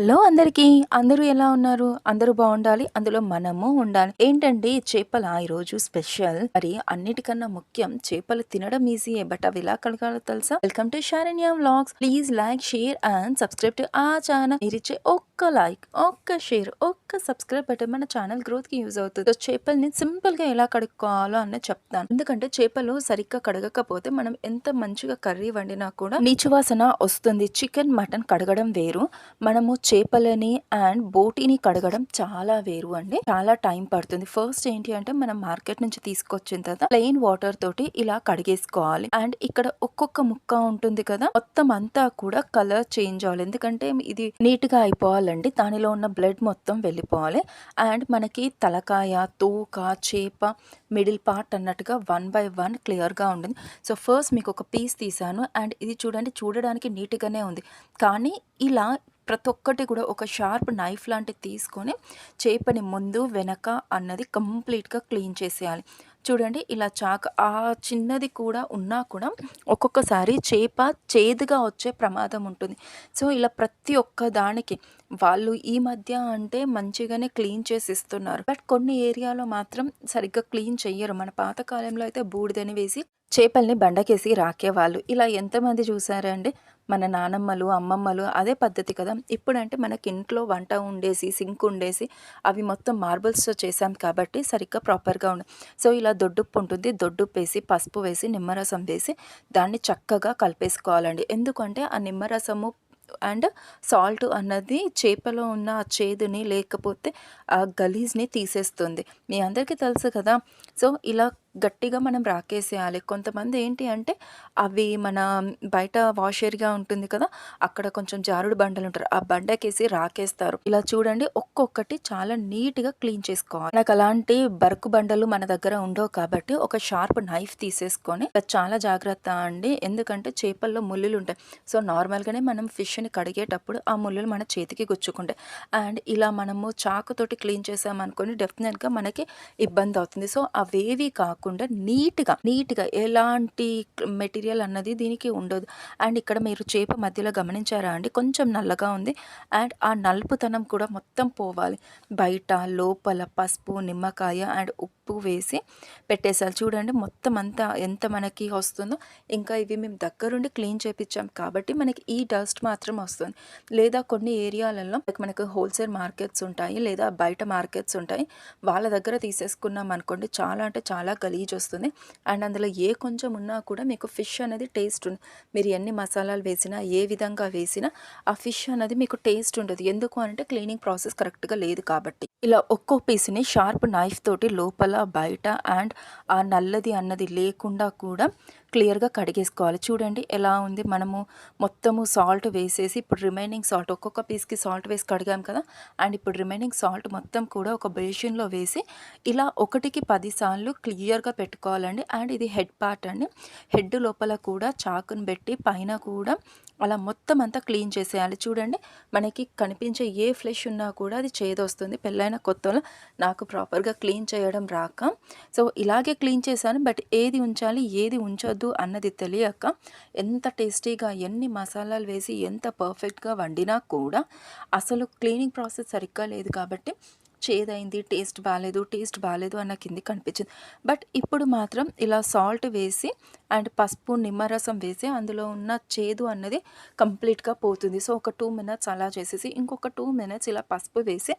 Hello అందరికీ. అందరూ ఎలా ఉన్నారు? అందరూ బాగుండాలి. అందులో మనము ఉండాలి. ఏంటండి చేపల ఈరోజు స్పెషల్. మరి అన్నిటికన్నా ముఖ్యం చేపలు తినడం ఈజీయే బట్ అవి ఎలా కలగాలో తెలుసా? Welcome to Sharanya vlogs please like share and subscribe to ఆ ఛానల్ మీరిచ్చే ఒక్క లైక్ ఒక్క షేర్ ఒక్క సబ్స్క్రైబ్ బటన్ మన ఛానల్ గ్రోత్కి యూజ్ అవుతుంది. చేపల్ని సింపుల్గా ఎలా కడుక్కోవాలో అన్నది చెప్తాను. ఎందుకంటే చేపలు సరిగ్గా కడగకపోతే మనం ఎంత మంచిగా కర్రీ వండినా కూడా నీచు వాసన వస్తుంది. చికెన్ మటన్ కడగడం వేరు. మనము చేపలని అండ్ బోటిని కడగడం చాలా వేరు అండి. చాలా టైం పడుతుంది. ఫస్ట్ ఏంటి అంటే మనం మార్కెట్ నుంచి తీసుకొచ్చిన తర్వాత ప్లెయిన్ వాటర్ తోటి ఇలా కడిగేసుకోవాలి. అండ్ ఇక్కడ ఒక్కొక్క ముక్క ఉంటుంది కదా మొత్తం అంతా కూడా కలర్ చేంజ్ అవ్వాలి. ఎందుకంటే ఇది నీట్గా అయిపోవాలండి. దానిలో ఉన్న బ్లడ్ మొత్తం వెళ్ళిపోవాలి. అండ్ మనకి తలకాయ తోక చేప మిడిల్ పార్ట్ అన్నట్టుగా వన్ బై వన్ క్లియర్గా ఉంటుంది. సో ఫస్ట్ మీకు ఒక పీస్ తీసాను. అండ్ ఇది చూడండి చూడడానికి నీట్గానే ఉంది. కానీ ఇలా ప్రతి ఒక్కటి కూడా ఒక షార్ప్ నైఫ్ లాంటిది తీసుకొని చేపని ముందు వెనక అన్నది కంప్లీట్గా క్లీన్ చేసేయాలి. చూడండి ఇలా చాక్ ఆ చిన్నది కూడా ఉన్నా కూడా ఒక్కొక్కసారి చేప చేదుగా వచ్చే ప్రమాదం ఉంటుంది. సో ఇలా ప్రతి ఒక్క దానికి వాళ్ళు ఈ మధ్య అంటే మంచిగానే క్లీన్ చేసి ఇస్తున్నారు బట్ కొన్ని ఏరియాలో మాత్రం సరిగ్గా క్లీన్ చెయ్యరు. మన పాతకాలంలో అయితే బూడిదని వేసి చేపల్ని బండకేసి రాకేవాళ్ళు. ఇలా ఎంతమంది చూసారండి మన నానమ్మలు అమ్మమ్మలు అదే పద్ధతి కదా. ఇప్పుడంటే మనకి ఇంట్లో వంట ఉండేసి సింక్ ఉండేసి అవి మొత్తం మార్బుల్స్తో చేసాం కాబట్టి సరిగ్గా ప్రాపర్గా ఉండదు సో ఇలా దొడ్డుప్పు ఉంటుంది. దొడ్డుప్పు వేసి పసుపు వేసి నిమ్మరసం వేసి దాన్ని చక్కగా కలిపేసుకోవాలండి. ఎందుకంటే ఆ నిమ్మరసము అండ్ సాల్ట్ అన్నది చేపలో ఉన్న ఆ చేదుని లేకపోతే ఆ గలీజ్ని తీసేస్తుంది. మీ అందరికీ తెలుసు కదా? సో ఇలా గట్టిగా మనం రాకేసేయాలి. కొంతమంది ఏంటి అంటే అవి మన బయట వాషర్గా ఉంటుంది కదా అక్కడ కొంచెం జారుడు బండలు ఉంటారు. ఆ బండకేసి రాకేస్తారు. ఇలా చూడండి ఒక్కొక్కటి చాలా నీట్గా క్లీన్ చేసుకోవాలి. నాకు అలాంటి బరుకు బండలు మన దగ్గర ఉండవు కాబట్టి ఒక షార్ప్ నైఫ్ తీసేసుకొని చాలా జాగ్రత్త అండి. ఎందుకంటే చేపల్లో ముళ్ళులు ఉంటాయి. సో నార్మల్గానే మనం ఫిష్ని కడిగేటప్పుడు ఆ ముళ్ళులు మన చేతికి గుచ్చుకుంటాయి. అండ్ ఇలా మనము చాకుతోటి క్లీన్ చేసామనుకొని డెఫినెట్గా మనకి ఇబ్బంది అవుతుంది. సో అవేవి కాకుండా కాకుండా నీట్గా నీట్గా ఎలాంటి మెటీరియల్ అన్నది దీనికి ఉండదు. అండ్ ఇక్కడ మీరు చేప మధ్యలో గమనించారా అండి? కొంచెం నల్లగా ఉంది. అండ్ ఆ నలుపుతనం కూడా మొత్తం పోవాలి. బయట లోపల పసుపు నిమ్మకాయ అండ్ ఉప్పు వేసి పెట్టేసాలి చూడండి మొత్తం అంతా ఎంత మనకి వస్తుందో. ఇంకా ఇవి మేము దగ్గరుండి క్లీన్ చేపించాం కాబట్టి మనకి ఈ డస్ట్ మాత్రం వస్తుంది. లేదా కొన్ని ఏరియాలలో మనకు హోల్సేల్ మార్కెట్స్ ఉంటాయి లేదా బయట మార్కెట్స్ ఉంటాయి. వాళ్ళ దగ్గర తీసేసుకున్నాం అనుకోండి చాలా అంటే చాలా గలీజ్ వస్తుంది. అండ్ అందులో ఏ కొంచెం ఉన్నా కూడా మీకు ఫిష్ అనేది టేస్ట్ ఉంది మీరు ఎన్ని మసాలాలు వేసినా ఏ విధంగా వేసినా ఆ ఫిష్ అనేది మీకు టేస్ట్ ఉండదు. ఎందుకు అంటే క్లీనింగ్ ప్రాసెస్ కరెక్ట్గా లేదు కాబట్టి. ఇలా ఒక్కో పీస్ని షార్ప్ నైఫ్ తోటి లోపల బయట అండ్ ఆ నల్లది అన్నది లేకుండా కూడా క్లియర్గా కడిగేసుకోవాలి. చూడండి ఎలా ఉంది. మనము మొత్తము సాల్ట్ వేసేసి ఇప్పుడు రిమైనింగ్ సాల్ట్ ఒక్కొక్క పీస్కి సాల్ట్ వేసి కడిగాం కదా. అండ్ ఇప్పుడు రిమైనింగ్ సాల్ట్ మొత్తం కూడా ఒక బేషన్లో వేసి ఇలా ఒకటికి పదిసార్లు క్లియర్గా పెట్టుకోవాలండి. అండ్ ఇది హెడ్ పార్ట్ అండి. హెడ్ లోపల కూడా చాకుని పెట్టి పైన కూడా అలా మొత్తం అంతా క్లీన్ చేసేయాలి. చూడండి మనకి కనిపించే ఏ ఫ్లెష్ ఉన్నా కూడా అది చేదొస్తుంది. పెళ్ళైన కొత్తలో నాకు ప్రాపర్గా క్లీన్ చేయడం రాక. సో ఇలాగే క్లీన్ చేశాను. బట్ ఏది ఉంచాలి ఏది ఉంచొద్దు అన్నది తెలియక ఎంత టేస్టీగా ఎన్ని మసాలాలు వేసి ఎంత పర్ఫెక్ట్గా వండినా కూడా అసలు క్లీనింగ్ ప్రాసెస్ సరిగ్గా లేదు కాబట్టి చేదైంది టేస్ట్ బాగాలేదు టేస్ట్ బాగాలేదు అన్న కింది కనిపించింది. బట్ ఇప్పుడు మాత్రం ఇలా సాల్ట్ వేసి అండ్ పసుపు నిమ్మరసం వేసి అందులో ఉన్న చేదు అన్నది కంప్లీట్గా పోతుంది. సో ఒక టూ మినిట్స్ అలా చేసేసి ఇంకొక టూ మినిట్స్ ఇలా పసుపు వేసి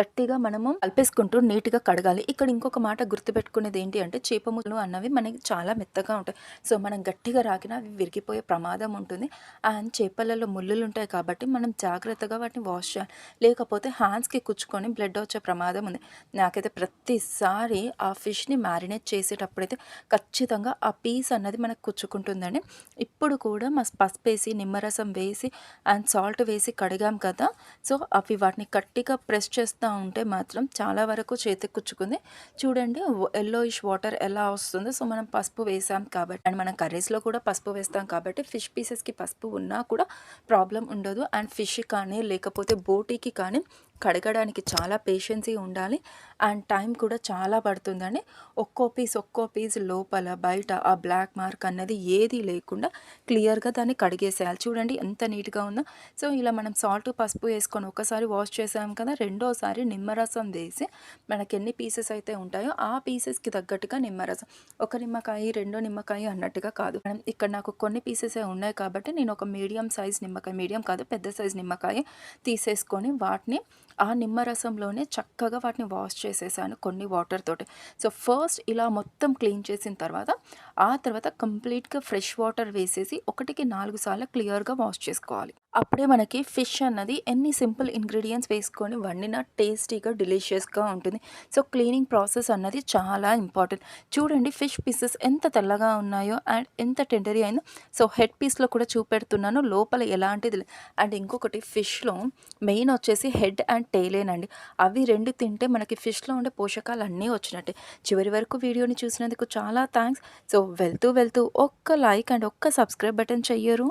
గట్టిగా మనము కలిపేసుకుంటూ నీట్గా కడగాలి. ఇక్కడ ఇంకొక మాట గుర్తుపెట్టుకునేది ఏంటి అంటే చేపములు అన్నవి మనకి చాలా మెత్తగా ఉంటాయి. సో మనం గట్టిగా రాకినా అవి విరిగిపోయే ప్రమాదం ఉంటుంది. అండ్ చేపలలో ముళ్ళులు ఉంటాయి కాబట్టి మనం జాగ్రత్తగా వాటిని వాష్ చేయాలి. లేకపోతే హ్యాండ్స్కి కుచ్చుకొని బ్లడ్ వచ్చే ప్రమాదం ఉంది నాకైతే ప్రతిసారి ఆ ఫిష్ని మ్యారినేట్ చేసేటప్పుడైతే ఖచ్చితంగా ఆ పీస్ అన్నది మనకు కుచ్చుకుంటుందండి. ఇప్పుడు కూడా మా పసుపు వేసి నిమ్మరసం వేసి అండ్ సాల్ట్ వేసి కడిగాం కదా సో అవి వాటిని గట్టిగా ప్రెస్ చేస్తూ ఉంటే మాత్రం చాలా వరకు చేతికి కుచ్చుకుంది. చూడండి ఎల్లోయిష్ వాటర్ ఎలా వస్తుందో. సో మనం పసుపు వేసాం కాబట్టి అండ్ మనం కర్రీస్లో కూడా పసుపు వేస్తాం కాబట్టి ఫిష్ పీసెస్కి పసుపు ఉన్నా కూడా ప్రాబ్లం ఉండదు. అండ్ ఫిష్ కానీ లేకపోతే బోటీకి కానీ కడగడానికి చాలా పేషెన్సీ ఉండాలి. అండ్ టైం కూడా చాలా పడుతుందండి. ఒక్కో పీస్ ఒక్కో పీస్ లోపల బయట ఆ బ్లాక్ మార్క్ అన్నది ఏది లేకుండా క్లియర్గా దాన్ని కడిగేసేయాలి. చూడండి ఎంత నీట్గా ఉందో. సో ఇలా మనం సాల్ట్ పసుపు వేసుకొని ఒకసారి వాష్ చేసాం కదా రెండోసారి నిమ్మరసం వేసి మనకి ఎన్ని పీసెస్ అయితే ఉంటాయో ఆ పీసెస్కి తగ్గట్టుగా నిమ్మరసం. ఒక నిమ్మకాయ రెండో నిమ్మకాయ అన్నట్టుగా కాదు. మనం ఇక్కడ నాకు కొన్ని పీసెసే ఉన్నాయి కాబట్టి నేను ఒక మీడియం సైజ్ నిమ్మకాయ మీడియం కాదు పెద్ద సైజ్ నిమ్మకాయ తీసేసుకొని వాటిని ఆ నిమ్మరసంలోనే చక్కగా వాటిని వాష్ చేసేసాను కొన్ని వాటర్ తోటి. సో ఫస్ట్ ఇలా మొత్తం క్లీన్ చేసిన తర్వాత ఆ తర్వాత కంప్లీట్గా ఫ్రెష్ వాటర్ వేసేసి ఒకటికి నాలుగు సార్లు క్లియర్గా వాష్ చేసుకోవాలి. అప్పుడే మనకి ఫిష్ అన్నది ఎన్ని సింపుల్ ఇంగ్రీడియంట్స్ వేసుకొని వండిన టేస్టీగా డిలీషియస్గా ఉంటుంది. సో క్లీనింగ్ ప్రాసెస్ అన్నది చాలా ఇంపార్టెంట్. చూడండి ఫిష్ పీసెస్ ఎంత తెల్లగా ఉన్నాయో అండ్ ఎంత టెండరీ అయిందో. సో హెడ్ పీస్లో కూడా చూపెడుతున్నాను లోపల ఎలాంటిది అండ్ ఇంకొకటి ఫిష్లో మెయిన్ వచ్చేసి హెడ్ అండ్ టెయిలేనండి అవి రెండు తింటే మనకి ఫిష్ ఫిష్లో ఉండే పోషకాలు అన్నీ వచ్చినట్టే. చివరి వరకు వీడియోని చూసినందుకు చాలా థ్యాంక్స్ సో వెళ్తూ వెళ్తూ ఒక్క లైక్ అండ్ ఒక్క సబ్స్క్రైబ్ బటన్ చెయ్యరు.